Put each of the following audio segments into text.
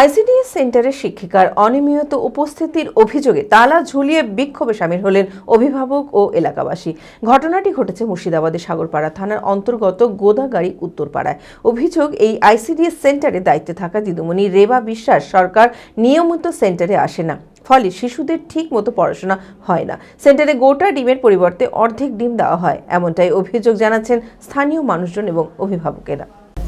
ICDS সেন্টারের শিক্ষিকার অনিয়মিত উপস্থিতির অভিযোগে তালা ঝুলিয়ে বিক্ষোভে সামিল হলেন অভিভাবক ও এলাকাবাসী। ঘটনাটি ঘটেছে মুর্শিদাবাদের সাগরপাড়া থানার অন্তর্গত গোদাগাড়ি, উত্তরপাড়ায়। অভিযোগ, এই আইসিডিএস সেন্টারে দায়িত্বে থাকা দিদুমণি রেবা বিশ্বাস সরকার নিয়মিত সেন্টারে আসে না। ফলে শিশুদের ঠিক মতো পড়াশোনা হয় না। সেন্টারে গোটা ডিমের পরিবর্তে অর্ধেক ডিম দেওয়া হয়। এমনটাই অভিযোগ জানাচ্ছেন স্থানীয় মানুষজন এবং অভিভাবকেরা।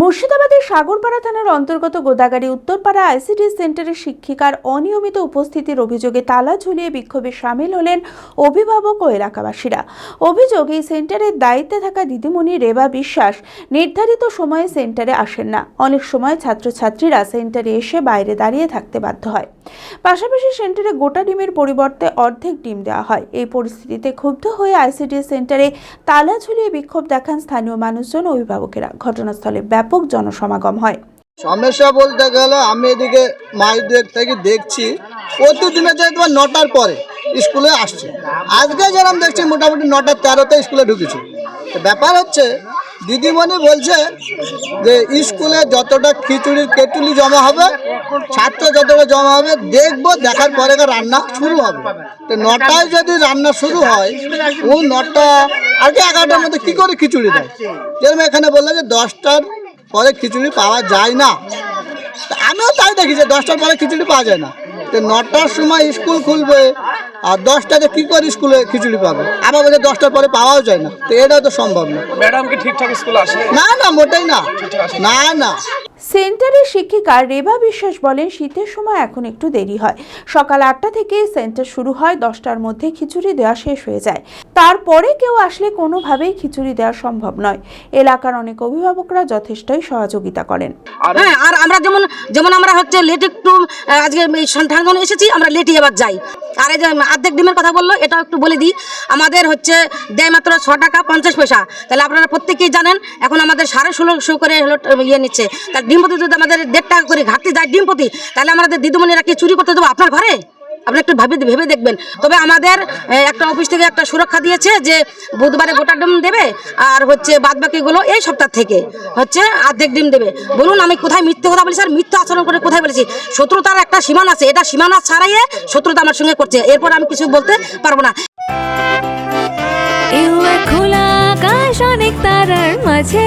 মুর্শিদাবাদের সাগরপাড়া থানার অন্তর্গত গোদাগাড়ি উত্তরপাড়া আইসিডি সেন্টারের শিক্ষিকার অনিয়মিত উপস্থিতির অভিযোগে তালা ঝুলিয়ে বিক্ষোভে সামিল হলেন অভিভাবক ও এলাকাবাসীরা। অভিযোগ, এই সেন্টারের দায়িত্বে থাকা দিদিমণি রেবা বিশ্বাস নির্ধারিত সময়ে সেন্টারে আসেন না। অনেক সময় ছাত্রছাত্রীরা সেন্টারে এসে বাইরে দাঁড়িয়ে থাকতে বাধ্য হয়। পাশাপাশি সেন্টারে গোটা ডিমের পরিবর্তে অর্ধেক ডিম দেওয়া হয়। এই পরিস্থিতিতে ক্ষুব্ধ হয়ে আইসিডিএস সেন্টারে তালা ঝুলিয়ে বিক্ষোভ দেখান স্থানীয় মানুষজন অভিভাবকেরা। ঘটনাস্থলে ব্যাপক জনসমাগম হয়। সমস্যা বলতে গেলে আমি এদিকে মাই দিক থেকে দেখছি প্রতিদিনে যে তোমার নটার পরে স্কুলে আসছে। আজকে যেরকম দেখছি, মোটামুটি নটা তেরোতে স্কুলে ঢুকেছি। ব্যাপার হচ্ছে, দিদিমণি বলছে যে স্কুলে যতটা খিচুড়ির কেটুলি জমা হবে, ছাত্র যতটা জমা হবে, দেখব, দেখার পরে রান্না শুরু হবে। তো নটায় যদি রান্না শুরু হয়, ও নটা কি এগারোটার মধ্যে কী করে খিচুড়ি দেয়? যেরকম এখানে বলল যে দশটার পরে খিচুড়ি পাওয়া যায় না। আমিও তাই দেখি যে দশটার পরে খিচুড়ি পাওয়া যায় না। তো নটার সময় স্কুল খুলবে আর দশটাতে কী করে স্কুলে খিচুড়ি পাবে? আবার বলে দশটার পরে পাওয়াও যায় না। তো এটাও তো সম্ভব না। ম্যাডাম কি ঠিকঠাক স্কুল আসে? না না মোটেই না। না না। সেন্টারের শিক্ষিকা রেবা বিশ্বাস বলেন, শীতের সময় এখন একটু দেরি হয়। সকাল আটটা থেকে সেন্টার শুরু হয়, দশটার মধ্যে খিচুড়ি দেওয়া শেষ হয়ে যায়। তারপরে কেউ আসলে কোনোভাবেই খিচুড়ি দেওয়া সম্ভব নয়। এলাকার অনেক অভিভাবকরা যথেষ্টই সহযোগিতা করেন। হ্যাঁ আর আমরা যেমন যেমন আমরা হচ্ছে লেট একটু আজকে সন্ধান এসেছি, আমরা লেটই এবার যাই। আর এই যে আর্ধেক ডিমের কথা বলল, এটাও একটু বলে দিই। আমাদের হচ্ছে দেয় মাত্র ছ টাকা পঞ্চাশ পয়সা। তাহলে আপনারা প্রত্যেকেই জানেন, এখন আমাদের সাড়ে ষোলোশো করে হলো ইয়ে নিচ্ছে। তার ডিম প্রতি যদি আমাদের দেড় টাকা করে ঘাটতি যায় ডিম প্রতি, তাহলে আমাদের দিদিমণিরা কি চুরি করতে দেবো আপনার ঘরে? আপনি একটু ভাবে ভেবে দেখবেন। তবে আমাদের একটা অফিস থেকে একটা সুরক্ষা দিয়েছে যে বুধবারে গোটা ডিম দেবে আর হচ্ছে বাদ বাকিগুলো এই সপ্তাহ থেকে হচ্ছে অর্ধেক ডিম দেবে। বলুন আমি কোথায় মিথ্যে কথা বলেছি আর মিথ্যে আচরণ করে কোথায় বলেছি? শত্রুতার একটা সীমানা আছে। এটা সীমানা ছাড়াইয়ে শত্রুতা আমার সঙ্গে করছে। এরপর আমি কিছু বলতে পারব না। খোলা আকাশ অনেক তারার মাঝে।